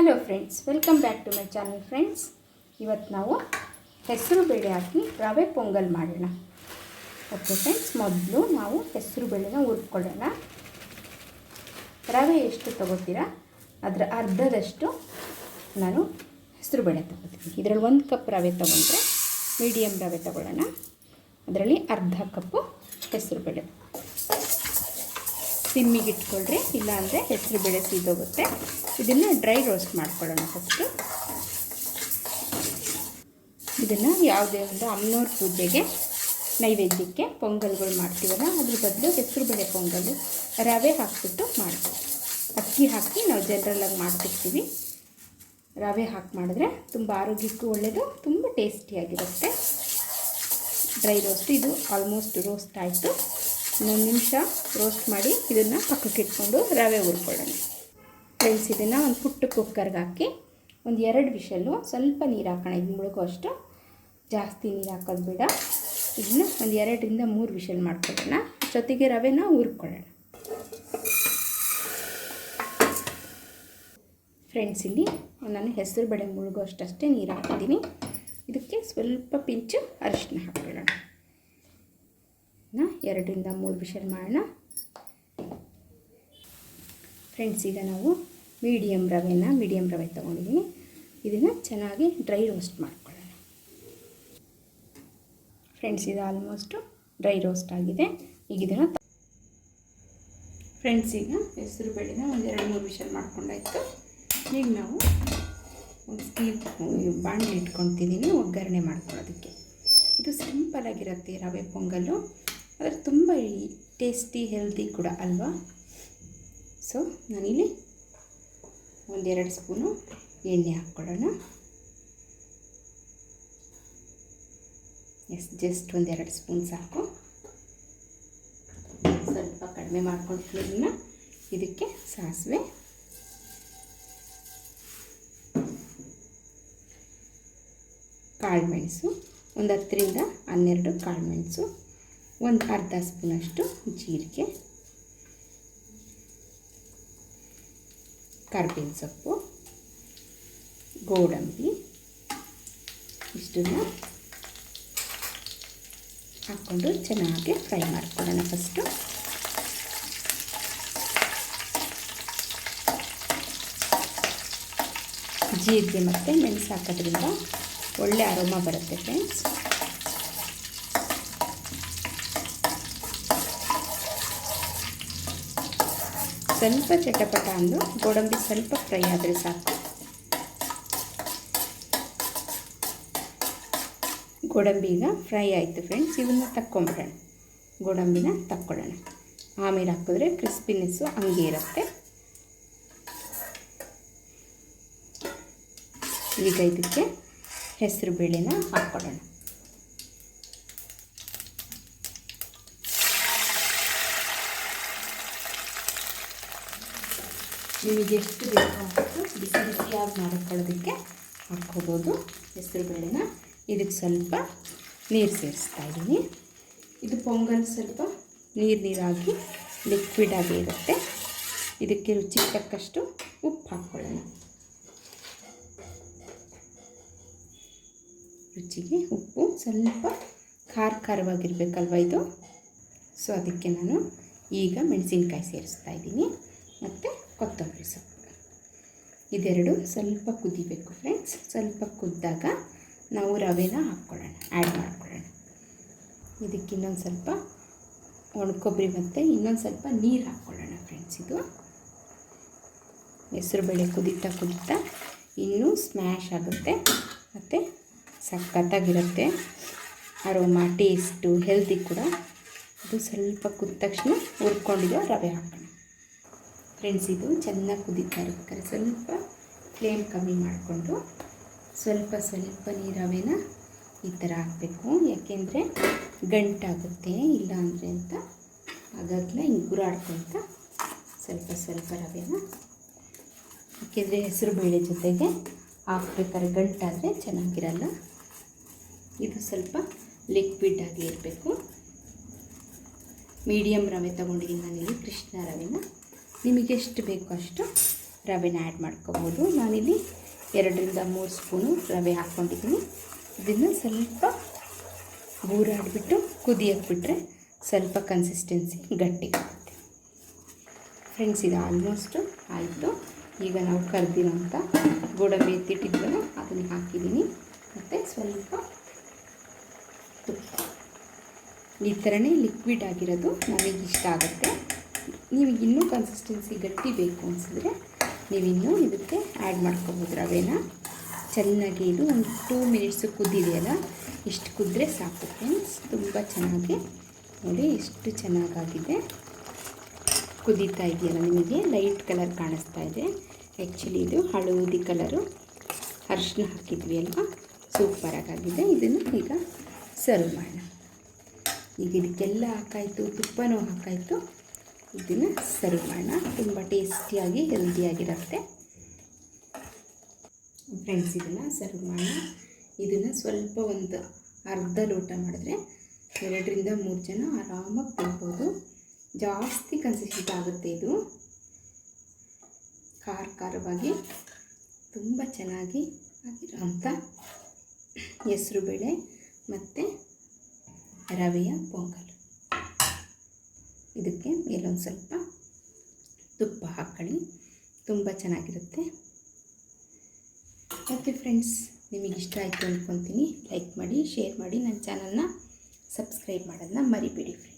Hello friends welcome back to my channel friends ಇವತ್ತು ನಾವು ಹೆಸರು ಬೇಳೆ ಹಾಕಿ ರವೆ ಪೊಂಗಲ್ ಮಾಡೋಣ. ಓಕೆ ಫ್ರೆಂಡ್ಸ್ ಮೊದಲು ನಾವು ಹೆಸರು ಬೇಳೆನ ಹುರ್ಕೊಳ್ಳೋಣ. ರವೆ ಎಷ್ಟು ತಗೋತೀರಾ? ಅದರ ಅರ್ಧದಷ್ಟು ನಾನು ಹೆಸರು ಬೇಳೆ ತಗೋತೀನಿ. ಇದರಲ್ಲಿ ಒಂದು ಕಪ್ ರವೆ ತೊಗೊಂಡ್ರೆ ಮೀಡಿಯಮ್ ರವೆ ತಗೊಳ್ಳೋಣ. ಅದರಲ್ಲಿ ಅರ್ಧ ಕಪ್ಪು ಹೆಸರು ಬೇಳೆ. ಸಿಮ್ಮಿಗೆ ಇಟ್ಕೊಳ್ರಿ, ಇಲ್ಲಾಂದರೆ ಹೆಸರು ಬೇಳೆ ಸೀದೋಗುತ್ತೆ. ಇದನ್ನು ಡ್ರೈ ರೋಸ್ಟ್ ಮಾಡ್ಕೊಳ್ಳೋಣ ಫಸ್ಟು ಇದನ್ನು ಯಾವುದೇ ಒಂದು ಅಮ್ನೋರ್ ಪೂಜೆಗೆ ನೈವೇದ್ಯಕ್ಕೆ ಪೊಂಗಲ್ಗಳು ಮಾಡ್ತೀವಲ್ಲ, ಅದ್ರ ಬದಲು ಹೆಸರು ಬೇಳೆ ಪೊಂಗಲ್ ರವೆ ಹಾಕ್ಬಿಟ್ಟು ಮಾಡ್ತೀವಿ. ಅಕ್ಕಿ ಹಾಕಿ ನಾವು ಜನರಲಾಗಿ ಮಾಡ್ತಿರ್ತೀವಿ. ರವೆ ಹಾಕಿ ಮಾಡಿದ್ರೆ ತುಂಬ ಆರೋಗ್ಯಕ್ಕೂ ಒಳ್ಳೆಯದು ತುಂಬ ಟೇಸ್ಟಿಯಾಗಿರುತ್ತೆ ಡ್ರೈ ರೋಸ್ಟ್, ಇದು ಆಲ್ಮೋಸ್ಟ್ ರೋಸ್ಟ್ ಆಯಿತು. ಇನ್ನೊಂದು ನಿಮಿಷ ರೋಸ್ಟ್ ಮಾಡಿ ಇದನ್ನು ಪಕ್ಕಕ್ಕೆ ಇಟ್ಕೊಂಡು ರವೆ ಹುರ್ಕೊಳ್ಳೋಣ. ಫ್ರೆಂಡ್ಸ್ ಇದನ್ನು ಒಂದು ಪುಟ್ಟ ಕುಕ್ಕರ್ಗೆ ಹಾಕಿ ಒಂದು ಎರಡು ವಿಷಲ್ಲು, ಸ್ವಲ್ಪ ನೀರು ಹಾಕೋಣ. ಇದು ಮುಳುಗೋ ಅಷ್ಟು. ಜಾಸ್ತಿ ನೀರು ಹಾಕೋದು ಬೇಡ. ಇದನ್ನು ಒಂದು ಎರಡರಿಂದ ಮೂರು ವಿಷಲ್ ಮಾಡ್ಕೊಳ್ಳೋಣ. ಜೊತೆಗೆ ರವೆನ ಹುರ್ಕೊಳ್ಳೋಣ. ಫ್ರೆಂಡ್ಸ್ ಇಲ್ಲಿ ನಾನು ಹೆಸರು ಬೇಳೆ ಮುಳುಗೋ ಅಷ್ಟಷ್ಟೇ ನೀರು ಹಾಕಿದ್ದೀನಿ. ಇದಕ್ಕೆ ಸ್ವಲ್ಪ ಪಿಂಚು ಅರಿಶಿನ ಹಾಕೊಳ್ಳೋಣ ಎರಡರಿಂದ ಮೂರು ವಿಷಲ್ ಮಾಡೋಣ. ಫ್ರೆಂಡ್ಸ್ ಈಗ ನಾವು ಮೀಡಿಯಮ್ ರವೆನ ಮೀಡಿಯಂ ರವೆ ತೊಗೊಂಡಿದ್ದೀನಿ ಇದನ್ನು ಚೆನ್ನಾಗಿ ಡ್ರೈ ರೋಸ್ಟ್ ಮಾಡ್ಕೊಳ್ಳೋಣ. ಫ್ರೆಂಡ್ಸ್ ಇದು ಆಲ್ಮೋಸ್ಟು ಡ್ರೈ ರೋಸ್ಟ್ ಆಗಿದೆ. ಈಗ ಇದನ್ನು ಫ್ರೆಂಡ್ಸ್ ಈಗ ಹೆಸರು ಬೇಳೆನ ಒಂದು ಎರಡು ಮೂರು ವಿಷಲ್ ಮಾಡ್ಕೊಂಡಾಯಿತು. ಈಗ ನಾವು ಒಂದು ಸ್ಟೀಲ್ ಬಾಣಲೆ ಇಟ್ಕೊತಿದ್ದೀನಿ ಒಗ್ಗರಣೆ ಮಾಡ್ಕೊಳ್ಳೋದಕ್ಕೆ. ಇದು ಸಿಂಪಲಾಗಿರುತ್ತೆ ರವೆ ಪೊಂಗಲ್ಲು ಆದರೆ ತುಂಬ ಟೇಸ್ಟಿ, ಹೆಲ್ದಿ ಕೂಡ ಅಲ್ವಾ? ಸೊ ನಾನಿಲ್ಲಿ ಒಂದೆರಡು ಸ್ಪೂನು ಎಣ್ಣೆ ಹಾಕ್ಕೊಳ್ಳೋಣ. ಎಸ್ ಜಸ್ಟ್ ಒಂದೆರಡು ಸ್ಪೂನ್ ಸಾಕು. ಸ್ವಲ್ಪ ಕಡಿಮೆ ಮಾಡ್ಕೊಂಡು ಇದಕ್ಕೆ ಸಾಸಿವೆ. ಕಾಳುಮೆಣಸು ಒಂದು ಹತ್ತರಿಂದ ಹನ್ನೆರಡು ಕಾಳುಮೆಣಸು ಒಂದು ಅರ್ಧ ಸ್ಪೂನಷ್ಟು ಜೀರಿಗೆ, ಕರ್ಬೇವಿನ ಸೊಪ್ಪು, ಗೋಡಂಬಿ, ಇಷ್ಟನ್ನು ಹಾಕ್ಕೊಂಡು ಚೆನ್ನಾಗಿ ಫ್ರೈ ಮಾಡ್ಕೊಳ್ಳೋಣ ಫಸ್ಟು. ಜೀರಿಗೆ ಮತ್ತು ಮೆಣಸು ಹಾಕೋದ್ರಿಂದ ಒಳ್ಳೆ ಅರೋಮ ಬರುತ್ತೆ ಫ್ರೆಂಡ್ಸ್ ಸ್ವಲ್ಪ ಚಟಪಟ ಅಂದು ಗೋಡಂಬಿ ಸ್ವಲ್ಪ ಫ್ರೈ ಆದರೆ ಸಾಕು. ಗೋಡಂಬಿ ಈಗ ಫ್ರೈ ಆಯಿತು ಫ್ರೆಂಡ್ಸ್ ಇವನ್ನ ತಕ್ಕೊಂಬಿಡೋಣ. ಗೋಡಂಬಿನ ತಕ್ಕೊಳ್ಳೋಣ. ಆಮೇಲೆ ಹಾಕಿದ್ರೆ ಕ್ರಿಸ್ಪಿನೆಸ್ಸು ಹಂಗೆ ಇರುತ್ತೆ. ಈಗ ಇದಕ್ಕೆ ಹೆಸರು ಬೇಳೆನ ಹಾಕ್ಕೊಳ್ಳೋಣ. ನಿಮಗೆ ಎಷ್ಟು ಬೇಕೋ ಅಷ್ಟು ಬಿಸಿ ಬಿಸಿಯಾಗಿ ಮಾಡ್ಕೊಳ್ಳೋದಕ್ಕೆ ಹಾಕ್ಕೋಬೋದು. ಹೆಸರು ಬೇಳೆನ ಇದಕ್ಕೆ ಸ್ವಲ್ಪ ನೀರು ಸೇರಿಸ್ತಾ ಇದ್ದೀನಿ. ಇದು ಪೊಂಗಲ್ ಸ್ವಲ್ಪ ನೀರು ನೀರಾಗಿ ಲಿಕ್ವಿಡ್ ಆಗಿ ಇರುತ್ತೆ. ಇದಕ್ಕೆ ರುಚಿಗೆ ತಕ್ಕಷ್ಟು ಉಪ್ಪು ಹಾಕ್ಕೊಳ್ಳೋಣ. ರುಚಿಗೆ ಉಪ್ಪು ಸ್ವಲ್ಪ ಖಾರ ಖಾರವಾಗಿರ್ಬೇಕಲ್ವ ಇದು? ಸೊ ಅದಕ್ಕೆ ನಾನು ಈಗ ಮೆಣಸಿನ್ಕಾಯಿ ಸೇರಿಸ್ತಾ ಇದ್ದೀನಿ. ಮತ್ತು ಕೊತ್ತಂಬರಿ ಸೊಪ್ಪು. ಇದೆರಡು ಸ್ವಲ್ಪ ಕುದಿಬೇಕು ಫ್ರೆಂಡ್ಸ್ ಸ್ವಲ್ಪ ಕುದ್ದಾಗ ನಾವು ರವೆನ ಹಾಕ್ಕೊಳ್ಳೋಣ. ಆ್ಯಡ್ ಮಾಡ್ಕೊಳ್ಳೋಣ. ಇದಕ್ಕೆ ಇನ್ನೊಂದು ಸ್ವಲ್ಪ ಒಣಕೊಬ್ಬರಿ ಮತ್ತು ಇನ್ನೊಂದು ಸ್ವಲ್ಪ ನೀರು ಹಾಕ್ಕೊಳ್ಳೋಣ ಫ್ರೆಂಡ್ಸ್ ಇದು. ಹೆಸರುಬೇಳೆ ಕುದೀತಾ ಕುದೀತಾ ಇನ್ನೂ ಸ್ಮ್ಯಾಶ್ ಆಗುತ್ತೆ. ಮತ್ತು ಸಖತ್ತಾಗಿರುತ್ತೆ. ಅರೋಮಾ ಟೇಸ್ಟು ಹೆಲ್ದಿ ಕೂಡ. ಇದು ಸ್ವಲ್ಪ ಕುದ್ದ ತಕ್ಷಣ ಹುರ್ಕೊಂಡಿರೋ ರವೆ ಹಾಕೋಣ. ಫ್ರೆಂಡ್ಸ್ ಇದು ಚೆನ್ನಾಗಿ ಕುದೀತಾ ಇರ್ಬೇಕಾದ್ರೆ ಸ್ವಲ್ಪ ಫ್ಲೇಮ್ ಕಮ್ಮಿ ಮಾಡಿಕೊಂಡು ಸ್ವಲ್ಪ ಸ್ವಲ್ಪ ನೀರವೆನ ಈ ಥರ ಹಾಕಬೇಕು. ಯಾಕೆಂದರೆ ಗಂಟಾಗುತ್ತೆ, ಇಲ್ಲ ಅಂದರೆ ಅಂತ. ಹಾಗಾಗಲೇ ಹಿಂಗೆ ಸ್ವಲ್ಪ ಸ್ವಲ್ಪ ರವೆನ ಯಾಕೆಂದರೆ ಹೆಸರು ಬೇಳೆ ಜೊತೆಗೆ ಹಾಕ್ಬೇಕಾದ್ರೆ ಗಂಟಾದರೆ ಚೆನ್ನಾಗಿರಲ್ಲ. ಇದು ಸ್ವಲ್ಪ ಲಿಕ್ವಿಡ್ ಆಗಿ ಇರಬೇಕು. ಮೀಡಿಯಮ್ ರವೆ ತೊಗೊಂಡಿದ್ದೀನಿ ನಾನಿಲ್ಲಿ, ಕೃಷ್ಣ ರವೆನ. ನಿಮಗೆ ಎಷ್ಟು ಬೇಕೋ ಅಷ್ಟು ರವೆನ ಆ್ಯಡ್ ಮಾಡ್ಕೋಬೋದು. ನಾನಿಲ್ಲಿ ಎರಡರಿಂದ ಮೂರು ಸ್ಪೂನು ರವೆ ಹಾಕ್ಕೊಂಡಿದ್ದೀನಿ. ಇದನ್ನು ಸ್ವಲ್ಪ ಬೂರಾಡಿಬಿಟ್ಟು ಕುದಿಯಕ್ಕೆ ಬಿಟ್ಟರೆ ಸ್ವಲ್ಪ ಕನ್ಸಿಸ್ಟೆನ್ಸಿ ಗಟ್ಟಿಗಾಗುತ್ತೆ ಫ್ರೆಂಡ್ಸ್ ಇದು ಆಲ್ಮೋಸ್ಟು ಆಯಿತು. ಈಗ ನಾವು ಕರೆದಿರೋಂಥ ಗೋಡಂಬಿ ಎತ್ತಿಟ್ಟಿದ್ವಲ್ಲ, ಅದನ್ನು ಹಾಕಿದ್ದೀನಿ. ಮತ್ತು ಸ್ವಲ್ಪ ತುಪ್ಪ. ಈ ಥರನೇ ಲಿಕ್ವಿಡ್ ಆಗಿರೋದು ನಮಗೆ ಇಷ್ಟ ಆಗುತ್ತೆ. ನಿಮಗೆ ಇನ್ನೂ ಕನ್ಸಿಸ್ಟೆನ್ಸಿ ಗಟ್ಟಿ ಬೇಕು ಅನಿಸಿದ್ರೆ ನೀವಿನ್ನೂ ಇದಕ್ಕೆ ಆ್ಯಡ್ ಮಾಡ್ಕೋಬೋದು ರವೆನ. ಚೆನ್ನಾಗಿ ಇದು ಒಂದು ಟೂ ಮಿನಿಟ್ಸು ಕುದ್ದಿದೆಯಲ್ಲ ಇಷ್ಟು ಕುದ್ರೆ ಸಾಕು ಫ್ರೆಂಡ್ಸ್ ತುಂಬ ಚೆನ್ನಾಗಿ ನೋಡಿ ಎಷ್ಟು ಚೆನ್ನಾಗಾಗಿದೆ. ಕುದೀತಾ ಇದೆಯಲ್ಲ ನಿಮಗೆ? ಲೈಟ್ ಕಲರ್ ಕಾಣಿಸ್ತಾ ಇದೆ. ಆ್ಯಕ್ಚುಲಿ ಇದು ಹಳದಿ ಕಲರು ಅರಿಶಿನ ಹಾಕಿದ್ವಿ ಅಲ್ವಾ? ಸೂಪರಾಗಿದೆ ಇದನ್ನು ಈಗ ಸರ್ವ್ ಮಾಡೋಣ. ಈಗ ಇದಕ್ಕೆಲ್ಲ ಹಾಕಾಯಿತು, ತುಪ್ಪನೂ ಹಾಕಾಯಿತು. ಇದನ್ನು ಸರ್ವ್ ಮಾಡೋಣ. ತುಂಬ ಟೇಸ್ಟಿಯಾಗಿ ಹೆಲ್ದಿಯಾಗಿರುತ್ತೆ ಫ್ರೆಂಡ್ಸ್ ಇದನ್ನು ಸರ್ವ್ ಮಾಡೋಣ. ಇದನ್ನು ಸ್ವಲ್ಪ ಒಂದು ಅರ್ಧ ಲೋಟ ಮಾಡಿದ್ರೆ ಎರಡರಿಂದ ಮೂರು ಜನ ಆರಾಮಾಗಿ ತಿನ್ಬೋದು. ಜಾಸ್ತಿ ಕನ್ಸಿಸ್ಟೆಂಟ್ ಆಗುತ್ತೆ ಇದು. ಖಾರ ಖಾರವಾಗಿ, ತುಂಬ ಚೆನ್ನಾಗಿ ಆಗಿರೋಂಥ ಹೆಸರುಬೇಳೆ ಮತ್ತು ರವೆಯ ಪೊಂಗಲ್. ಇದಕ್ಕೆ ಮೇಲೊಂದು ಸ್ವಲ್ಪ ತುಪ್ಪ ಹಾಕ್ಕೊಳ್ಳಿ. ತುಂಬ ಚೆನ್ನಾಗಿರುತ್ತೆ. ಓಕೆ ಫ್ರೆಂಡ್ಸ್, ನಿಮಗೆ ಇಷ್ಟ ಆಯಿತು ಅಂದ್ಕೊತೀನಿ. ಲೈಕ್ ಮಾಡಿ, ಶೇರ್ ಮಾಡಿ. ನನ್ನ ಚಾನಲ್ನ ಸಬ್ಸ್ಕ್ರೈಬ್ ಮಾಡೋದನ್ನ ಮರಿಬೇಡಿ ಫ್ರೆಂಡ್ಸ್.